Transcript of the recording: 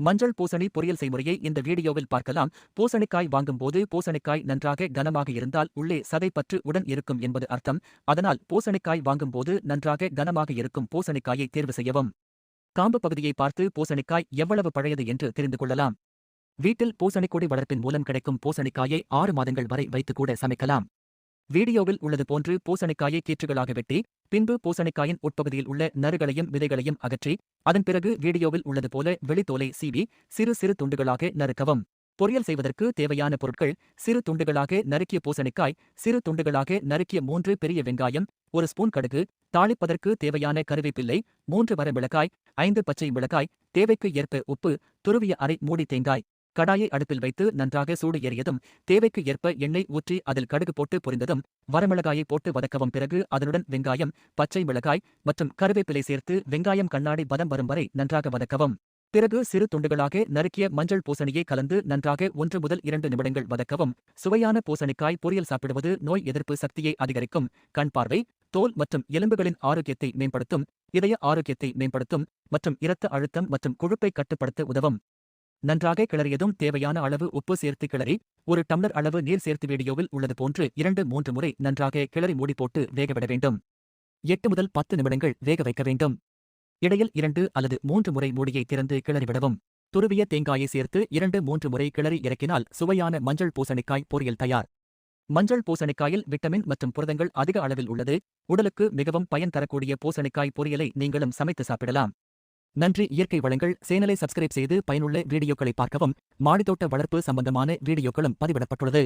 மஞ்சள் பூசணி பொரியல் செய்முறையை இந்த வீடியோவில் பார்க்கலாம். பூசணிக்காய் வாங்கும்போது பூசணிக்காய் நன்றாக கனமாக இருந்தால் உள்ளே சதைப்பற்று உடன் இருக்கும் என்பது அர்த்தம். அதனால் பூசணிக்காய் வாங்கும்போது நன்றாக கனமாக இருக்கும் பூசணிக்காயை தேர்வு செய்யவும். காம்பு பகுதியை பார்த்து பூசணிக்காய் எவ்வளவு பழையது என்று தெரிந்து கொள்ளலாம். வீட்டில் பூசணிக்கொடி வளர்ப்பின் மூலம் கிடைக்கும் பூசணிக்காயை ஆறு மாதங்கள் வரை வைத்துக்கூட சமைக்கலாம். வீடியோவில் உள்ளது போன்று பூசணிக்காயை கீற்றுகளாக வெட்டி பின்பு பூசணிக்காயின் உட்பகுதியில் உள்ள நறுகளையும் விதைகளையும் அகற்றி அதன் பிறகு வீடியோவில் உள்ளது போல வெளித்தோலை சீவி சிறு சிறு துண்டுகளாக நறுக்கவும். பொரியல் செய்வதற்கு தேவையான பொருட்கள் சிறு துண்டுகளாக நறுக்கிய பூசணிக்காய் சிறு துண்டுகளாக நறுக்கிய மூன்று பெரிய வெங்காயம் ஒரு ஸ்பூன் கடுகு தாளிப்பதற்கு தேவையான கருவேப்பிள்ளை மூன்று வர மிளகாய் ஐந்து பச்சை மிளகாய் தேவைக்கு ஏற்ப உப்பு துருவிய அரை மூடி தேங்காய் கடாயை அடுப்பில் வைத்து நன்றாக சூடு ஏறியதும் தேவைக்கு ஏற்ப எண்ணெய் ஊற்றி அதில் கடுகு போட்டு பொரிந்ததும் வரமிளகாயை போட்டு வதக்கவும் பிறகு அதனுடன் வெங்காயம் பச்சை மிளகாய் மற்றும் கருவேப்பிலை சேர்த்து வெங்காயம் கண்ணாடி பதம் வரும் வரை நன்றாக வதக்கவும். பிறகு சிறு துண்டுகளாக நறுக்கிய மஞ்சள் பூசணியை கலந்து நன்றாக ஒன்று முதல் இரண்டு நிமிடங்கள் வதக்கவும். சுவையான பூசணிக்காய் பொரியல் சாப்பிடுவது நோய் எதிர்ப்பு சக்தியை அதிகரிக்கும். கண் பார்வை தோல் மற்றும் எலும்புகளின் ஆரோக்கியத்தை மேம்படுத்தும் இதய ஆரோக்கியத்தை மேம்படுத்தும் மற்றும் இரத்த அழுத்தம் மற்றும் கொழுப்பை கட்டுப்படுத்த உதவும். நன்றாக கிளறியதும் தேவையான அளவு உப்பு சேர்த்து கிளறி ஒரு டம்ளர் அளவு நீர் சேர்த்து வீடியோவில் உள்ளது போன்று இரண்டு மூன்று முறை நன்றாக கிளறி மூடி போட்டு வேகவிட வேண்டும். எட்டு முதல் பத்து நிமிடங்கள் வேக வைக்க வேண்டும். இடையில் இரண்டு அல்லது மூன்று முறை மூடியை திறந்து கிளறிவிடவும் துருவிய தேங்காயை சேர்த்து இரண்டு மூன்று முறை கிளறி இறக்கினால் சுவையான மஞ்சள் பூசணிக்காய் பொரியல் தயார். மஞ்சள் பூசணிக்காயில் விட்டமின் மற்றும் புரதங்கள் அதிக அளவில் உள்ளது. உடலுக்கு மிகவும் பயன் தரக்கூடிய பூசணிக்காய் பொரியலை நீங்களும் சமைத்து சாப்பிடலாம். நன்றி இயற்கை வளங்கள் சேனலை சப்ஸ்கிரைப் செய்து பயனுள்ள வீடியோக்களை பார்க்கவும் மாடித்தோட்ட வளர்ப்பு சம்பந்தமான வீடியோக்களும் பதிவிடப்பட்டுள்ளது.